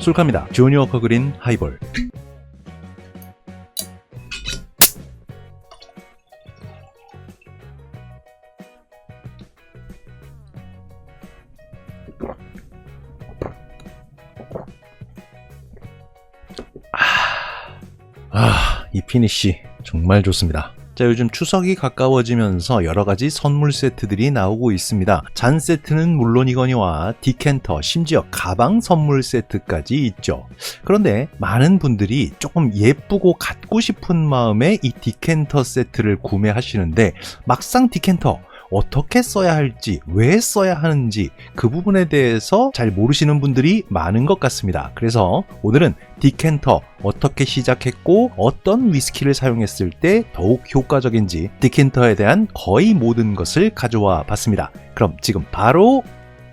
술카입니다. 조니 워커 그린 하이볼. 아, 이 피니쉬 정말 좋습니다. 자, 요즘 추석이 가까워지면서 여러 가지 선물 세트들이 나오고 있습니다. 잔 세트는 물론이거니와 디캔터, 심지어 가방 선물 세트까지 있죠. 그런데 많은 분들이 조금 예쁘고 갖고 싶은 마음에 이 디캔터 세트를 구매하시는데 막상 디캔터 어떻게 써야 할지, 왜 써야 하는지 그 부분에 대해서 잘 모르시는 분들이 많은 것 같습니다. 그래서 오늘은 디캔터 어떻게 시작했고 어떤 위스키를 사용했을 때 더욱 효과적인지 디캔터에 대한 거의 모든 것을 가져와 봤습니다. 그럼 지금 바로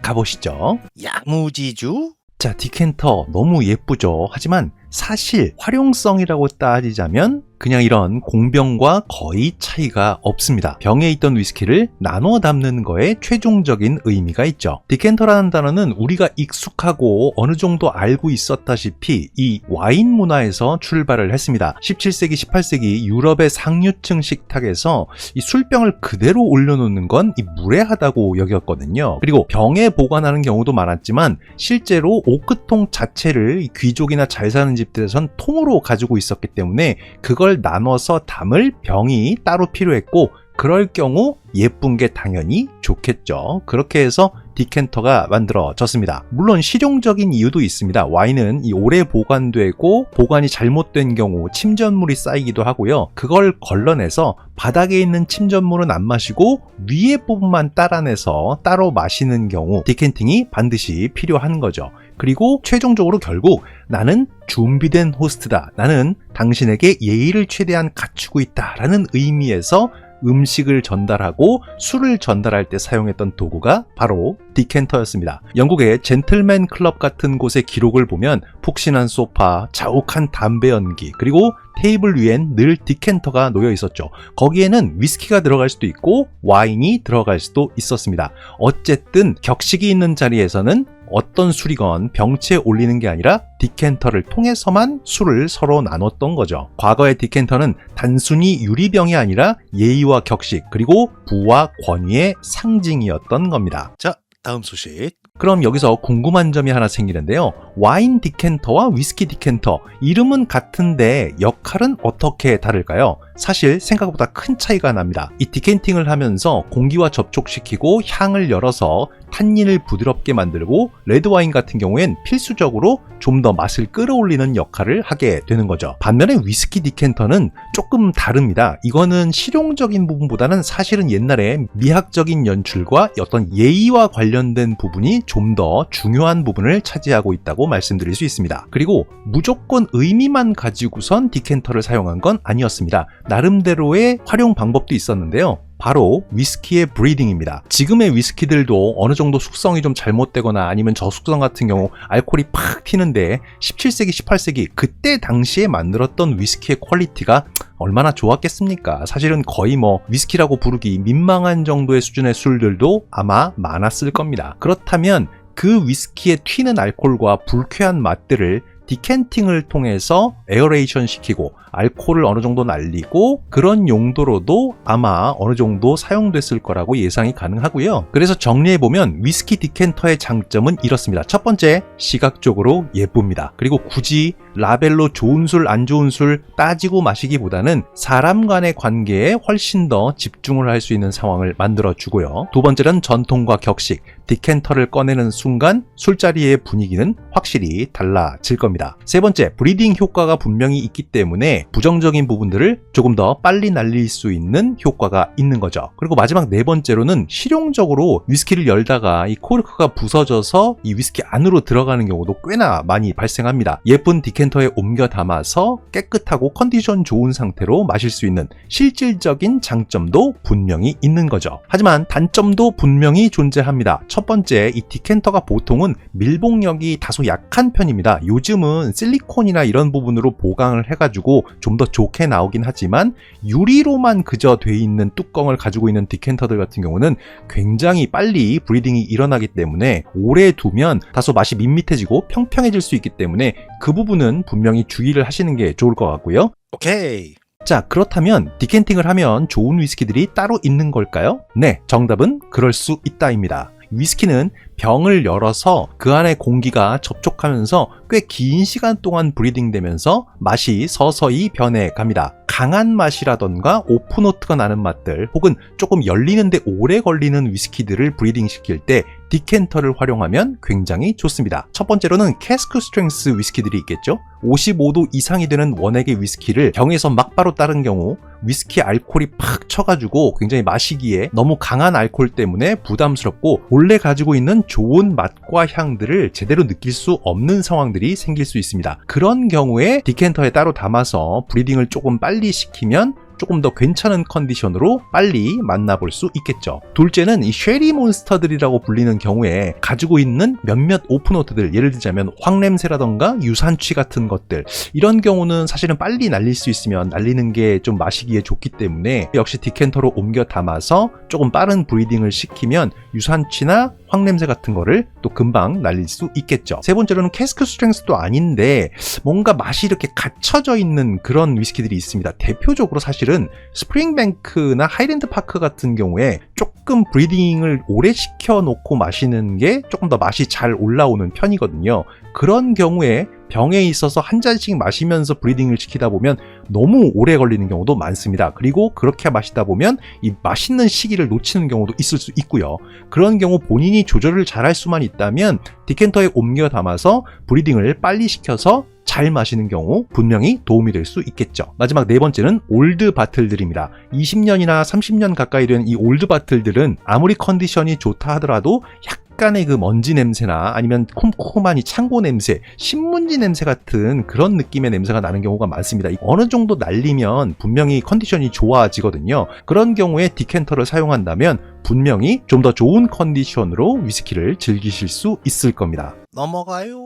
가보시죠. 야무지주? 자, 디캔터 너무 예쁘죠? 하지만 사실 활용성이라고 따지자면 그냥 이런 공병과 거의 차이가 없습니다. 병에 있던 위스키를 나눠 담는 거에 최종적인 의미가 있죠. 디켄터라는 단어는 우리가 익숙하고 어느 정도 알고 있었다시피 이 와인 문화에서 출발을 했습니다. 17세기, 18세기 유럽의 상류층 식탁에서 이 술병을 그대로 올려놓는 건이 무례하다고 여겼거든요. 그리고 병에 보관하는 경우도 많았지만 실제로 오크통 자체를 이 귀족이나 잘 사는 집들에선 통으로 가지고 있었기 때문에 그걸 나눠서 담을 병이 따로 필요했고 그럴 경우 예쁜 게 당연히 좋겠죠. 그렇게 해서 디켄터가 만들어졌습니다. 물론 실용적인 이유도 있습니다. 와인은 이 오래 보관되고 보관이 잘못된 경우 침전물이 쌓이기도 하고요. 그걸 걸러내서 바닥에 있는 침전물은 안 마시고 위에 부분만 따라내서 따로 마시는 경우 디켄팅이 반드시 필요한 거죠. 그리고 최종적으로 결국 나는 준비된 호스트다. 나는 당신에게 예의를 최대한 갖추고 있다. 라는 의미에서 음식을 전달하고 술을 전달할 때 사용했던 도구가 바로 디켄터였습니다. 영국의 젠틀맨 클럽 같은 곳의 기록을 보면 푹신한 소파, 자욱한 담배 연기, 그리고 테이블 위엔 늘 디켄터가 놓여 있었죠. 거기에는 위스키가 들어갈 수도 있고 와인이 들어갈 수도 있었습니다. 어쨌든 격식이 있는 자리에서는 어떤 술이건 병치에 올리는 게 아니라 디켄터를 통해서만 술을 서로 나눴던 거죠. 과거의 디켄터는 단순히 유리병이 아니라 예의와 격식 그리고 부와 권위의 상징이었던 겁니다. 자, 다음 소식. 그럼 여기서 궁금한 점이 하나 생기는데요. 와인 디켄터와 위스키 디켄터 이름은 같은데 역할은 어떻게 다를까요? 사실 생각보다 큰 차이가 납니다. 이 디켄팅을 하면서 공기와 접촉시키고 향을 열어서 탄닌을 부드럽게 만들고 레드와인 같은 경우엔 필수적으로 좀 더 맛을 끌어올리는 역할을 하게 되는 거죠. 반면에 위스키 디켄터는 조금 다릅니다. 이거는 실용적인 부분보다는 사실은 옛날에 미학적인 연출과 어떤 예의와 관련된 부분이 좀 더 중요한 부분을 차지하고 있다고 말씀드릴 수 있습니다. 그리고 무조건 의미만 가지고선 디켄터를 사용한 건 아니었습니다. 나름대로의 활용 방법도 있었는데요. 바로 위스키의 브리딩입니다. 지금의 위스키들도 어느 정도 숙성이 좀 잘못되거나 아니면 저숙성 같은 경우 알코올이 팍 튀는데 17세기, 18세기 그때 당시에 만들었던 위스키의 퀄리티가 얼마나 좋았겠습니까? 사실은 거의 뭐 위스키라고 부르기 민망한 정도의 수준의 술들도 아마 많았을 겁니다. 그렇다면 그 위스키에 튀는 알코올과 불쾌한 맛들을 디켄팅을 통해서 에어레이션 시키고 알코올을 어느 정도 날리고 그런 용도로도 아마 어느 정도 사용됐을 거라고 예상이 가능하고요. 그래서 정리해 보면 위스키 디켄터의 장점은 이렇습니다. 첫 번째, 시각적으로 예쁩니다. 그리고 굳이 라벨로 좋은 술, 안 좋은 술 따지고 마시기보다는 사람 간의 관계에 훨씬 더 집중을 할 수 있는 상황을 만들어 주고요. 두 번째는 전통과 격식, 디켄터를 꺼내는 순간 술자리의 분위기는 확실히 달라질 겁 니다. 세 번째, 브리딩 효과가 분명히 있기 때문에 부정적인 부분들을 조금 더 빨리 날릴 수 있는 효과가 있는 거죠. 그리고 마지막 네 번째로는 실용적으로 위스키를 열다가 이 코르크가 부서져서 이 위스키 안으로 들어가는 경우도 꽤나 많이 발생합니다. 예쁜 디켄터에 옮겨 담아서 깨끗하고 컨디션 좋은 상태로 마실 수 있는 실질적인 장점도 분명히 있는 거죠. 하지만 단점도 분명히 존재합니다. 첫 번째, 이 디켄터가 보통은 밀봉력이 다소 약한 편입니다. 요즘은 요즘은 실리콘이나 이런 부분으로 보강을 해가지고 좀 더 좋게 나오긴 하지만 유리로만 그저 돼 있는 뚜껑을 가지고 있는 디켄터들 같은 경우는 굉장히 빨리 브리딩이 일어나기 때문에 오래 두면 다소 맛이 밋밋해지고 평평해질 수 있기 때문에 그 부분은 분명히 주의를 하시는 게 좋을 것 같고요. 오케이. 자, 그렇다면 디켄팅을 하면 좋은 위스키들이 따로 있는 걸까요? 네, 정답은 그럴 수 있다입니다. 위스키는 병을 열어서 그 안에 공기가 접촉하면서 꽤 긴 시간 동안 브리딩 되면서 맛이 서서히 변해 갑니다. 강한 맛이라던가 오프노트가 나는 맛들 혹은 조금 열리는데 오래 걸리는 위스키들을 브리딩 시킬 때 디켄터를 활용하면 굉장히 좋습니다. 첫 번째로는 캐스크 스트렝스 위스키들이 있겠죠. 55도 이상이 되는 원액의 위스키를 병에서 막바로 따른 경우 위스키 알코올이 팍 쳐가지고 굉장히 마시기에 너무 강한 알코올 때문에 부담스럽고 원래 가지고 있는 좋은 맛과 향들을 제대로 느낄 수 없는 상황들이 생길 수 있습니다. 그런 경우에 디켄터에 따로 담아서 브리딩을 조금 빨리 시키면 조금 더 괜찮은 컨디션으로 빨리 만나볼 수 있겠죠. 둘째는 이 쉐리 몬스터들이라고 불리는 경우에 가지고 있는 몇몇 오픈노트들, 예를 들자면 황냄새라던가 유산취 같은 것들, 이런 경우는 사실은 빨리 날릴 수 있으면 날리는 게 좀 마시기에 좋기 때문에 역시 디켄터로 옮겨 담아서 조금 빠른 브리딩을 시키면 유산취나 황냄새 같은 거를 또 금방 날릴 수 있겠죠. 세 번째로는 캐스크 스트렝스도 아닌데 뭔가 맛이 이렇게 갇혀져 있는 그런 위스키들이 있습니다. 대표적으로 사실은 스프링뱅크나 하이랜드 파크 같은 경우에 조금 브리딩을 오래 시켜 놓고 마시는 게 조금 더 맛이 잘 올라오는 편이거든요. 그런 경우에 병에 있어서 한 잔씩 마시면서 브리딩을 시키다 보면 너무 오래 걸리는 경우도 많습니다. 그리고 그렇게 마시다 보면 이 맛있는 시기를 놓치는 경우도 있을 수 있고요. 그런 경우 본인이 조절을 잘할 수만 있다면 디켄터에 옮겨 담아서 브리딩을 빨리 시켜서 잘 마시는 경우 분명히 도움이 될 수 있겠죠. 마지막 네 번째는 올드 바틀들입니다. 20년이나 30년 가까이 된 이 올드 바틀들은 아무리 컨디션이 좋다 하더라도 약 간의 그 먼지 냄새나 아니면 쿰쿰한 이 창고 냄새, 신문지 냄새 같은 그런 느낌의 냄새가 나는 경우가 많습니다. 어느 정도 날리면 분명히 컨디션이 좋아지거든요. 그런 경우에 디켄터를 사용한다면 분명히 좀 더 좋은 컨디션으로 위스키를 즐기실 수 있을 겁니다. 넘어가요.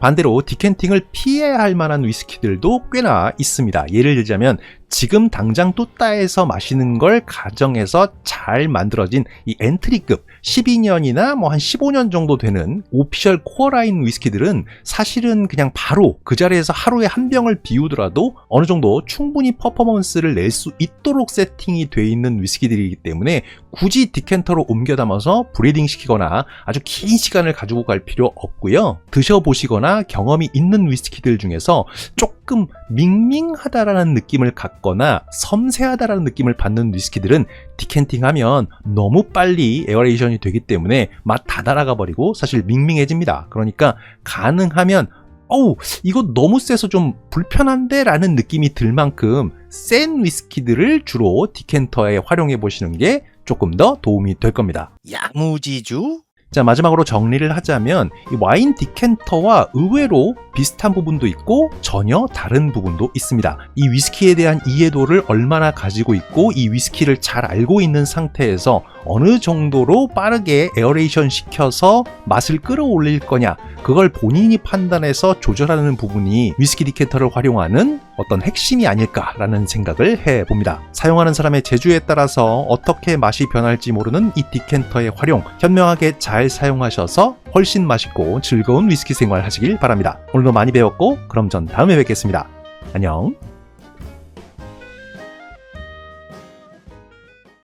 반대로 디켄팅을 피해야 할 만한 위스키들도 꽤나 있습니다. 예를 들자면 지금 당장 뚜따에서 마시는 걸 가정해서 잘 만들어진 이 엔트리급 12년이나 뭐 한 15년 정도 되는 오피셜 코어라인 위스키들은 사실은 그냥 바로 그 자리에서 하루에 한 병을 비우더라도 어느 정도 충분히 퍼포먼스를 낼 수 있도록 세팅이 돼 있는 위스키들이기 때문에 굳이 디켄터로 옮겨 담아서 브리딩 시키거나 아주 긴 시간을 가지고 갈 필요 없고요. 드셔보시거나 경험이 있는 위스키들 중에서 조금 밍밍하다라는 느낌을 갖거나 섬세하다라는 느낌을 받는 위스키들은 디켄팅하면 너무 빨리 에어레이션이 되기 때문에 맛 다 날아가 버리고 사실 밍밍해집니다. 그러니까 가능하면 어우 이거 너무 세서 좀 불편한데 라는 느낌이 들 만큼 센 위스키들을 주로 디켄터에 활용해 보시는 게 조금 더 도움이 될 겁니다. 야무지주. 자, 마지막으로 정리를 하자면 이 와인 디켄터와 의외로 비슷한 부분도 있고 전혀 다른 부분도 있습니다. 이 위스키에 대한 이해도를 얼마나 가지고 있고 이 위스키를 잘 알고 있는 상태에서 어느 정도로 빠르게 에어레이션 시켜서 맛을 끌어올릴 거냐 그걸 본인이 판단해서 조절하는 부분이 위스키 디켄터를 활용하는 어떤 핵심이 아닐까라는 생각을 해봅니다. 사용하는 사람의 재주에 따라서 어떻게 맛이 변할지 모르는 이 디켄터의 활용 현명하게 잘 사용하셔서 훨씬 맛있고 즐거운 위스키 생활 하시길 바랍니다. 오늘도 많이 배웠고 그럼 전 다음에 뵙겠습니다. 안녕.